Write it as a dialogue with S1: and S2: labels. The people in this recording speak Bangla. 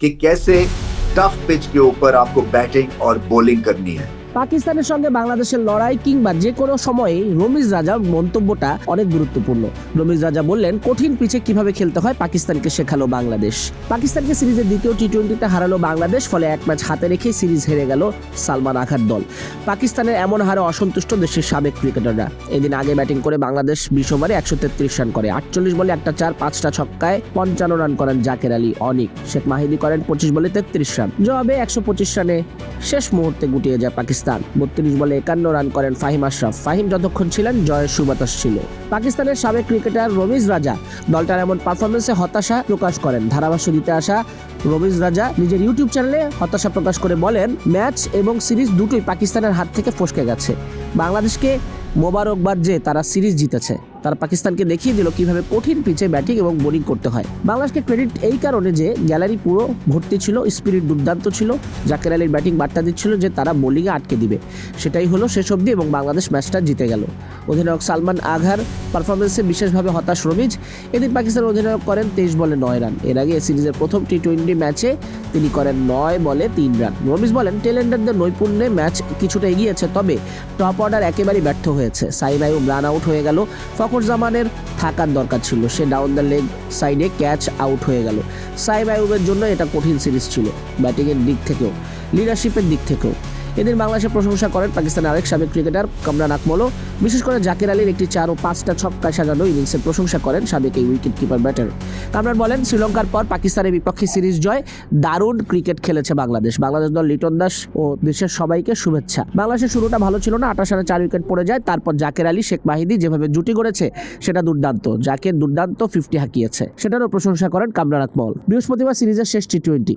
S1: कि कैसे टफ पिच के ऊपर आपको बैटिंग और बॉलिंग करनी है।
S2: পাকিস্তানের সঙ্গে বাংলাদেশের লড়াই কিংবা যে কোনো সময়ে রমিজ রাজার মন্তব্যটা অনেক গুরুত্বপূর্ণ। রমিজ রাজা বললেন, কঠিন পিচে কীভাবে খেলতে হয় পাকিস্তানকে শেখালো বাংলাদেশ। পাকিস্তানকে সিরিজের দ্বিতীয় টি টোয়েন্টিতে হারালো বাংলাদেশ, ফলে এক ম্যাচ হাতে রেখে সিরিজ হেরে গেল সালমান আঘার দল। পাকিস্তানের এমন হারে অসন্তুষ্ট দেশের সাবেক ক্রিকেটাররা। এদিন আগে ব্যাটিং করে বাংলাদেশ বিশ ওভারে একশো তেত্রিশ রান করে। আটচল্লিশ বলে একটা চার, পাঁচটা ছক্কায় পঞ্চান্ন রান করেন জাকের আলী। অনিক শেখ মাহিদি করেন পঁচিশ বলে তেত্রিশ রান। জবাবে একশো পঁচিশ রানে শেষ মুহূর্তে গুটিয়ে যায় পাকিস্তান। বত্রিশ বলে একান্ন রান করেন ফাহিম আশরাফ। ফাহিম যতক্ষণ ছিলেন জয়ের সুবাতাস ছিল। পাকিস্তানের সাবেক ক্রিকেটার রমিজ রাজা দলটার এমন পারফরমেন্সে হতাশা প্রকাশ করেন। ধারাভাষ্য দিতে আসা রমিজ রাজা নিজের ইউটিউব চ্যানেলে হতাশা প্রকাশ করে বলেন, ম্যাচ এবং সিরিজ দুটোই পাকিস্তানের হাত থেকে ফসকে গেছে। বাংলাদেশকে মোবারকবাদ যে তারা সিরিজ জিতেছে। তারা পাকিস্তানকে দেখিয়ে দিল কীভাবে কঠিন পিচে ব্যাটিং এবং বোলিং করতে হয়। বাংলাদেশকে ক্রেডিট এই কারণে যে গ্যালারি পুরো ভর্তি ছিল, স্পিরিট দুর্দান্ত ছিল, জাকের আলীর ব্যাটিং বার্তা দিচ্ছিল যে তারা বোলিংয়ে আটকে দিবে। সেটাই হলো শেষ অবধি এবং বাংলাদেশ ম্যাচটা জিতে গেল। অধিনায়ক সালমান আঘার পারফরমেন্সে বিশেষভাবে হতাশ রমিজ। এদিন পাকিস্তানের অধিনায়ক করেন তেইশ বলে নয় রান। এর আগে সিরিজের প্রথম টি টোয়েন্টি ম্যাচে তিনি করেন নয় বলে তিন রান। রমিজ বলেন, টেলেন্ডারদের নৈপুণ্যে ম্যাচ কিছুটা এগিয়েছে, তবে টপ অর্ডার একেবারেই ব্যর্থ হয়েছে। সাইম আইব রান আউট হয়ে গেল। ফখর জামানের থাকার দরকার ছিল। সে ডাউন দ্য লেগ সাইডে ক্যাচ আউট হয়ে গেল। সাইম আয়ুবের জন্য এটা কঠিন সিরিজ ছিল, ব্যাটিংয়ের দিক থেকেও, লিডারশিপের দিক থেকেও। এদিন বাংলাদেশের প্রশংসা করেন পাকিস্তানের আরেক সাবেক ক্রিকেটার কামরান আকমলও। বিশেষ করে জাকির আলীর একটি চার ও পাঁচটা ছক্কা সাজানো ইনিংসের প্রশংসা করেন সাবেক এই উইকেট কিপার ব্যাটার। কামরান বলেন, শ্রীলঙ্কার পর পাকিস্তানের বিপক্ষে সিরিজ জয়, দারুণ ক্রিকেট খেলেছে বাংলাদেশ। বাংলাদেশ দল লিটন দাস ও দেশের সবাইকে শুভেচ্ছা। বাংলাদেশের শুরুটা ভালো ছিল না, আঠাশ রানে চার উইকেট পড়ে যায়, তারপর জাকের আলী, শেখ মাহিদি যেভাবে জুটি করেছে সেটা দুর্দান্ত। জাকের দুর্দান্ত ফিফটি হাঁকিয়েছে। সেটারও প্রশংসা করেন কামরান আকমল। বৃহস্পতিবার সিরিজের শেষ টি টোয়েন্টি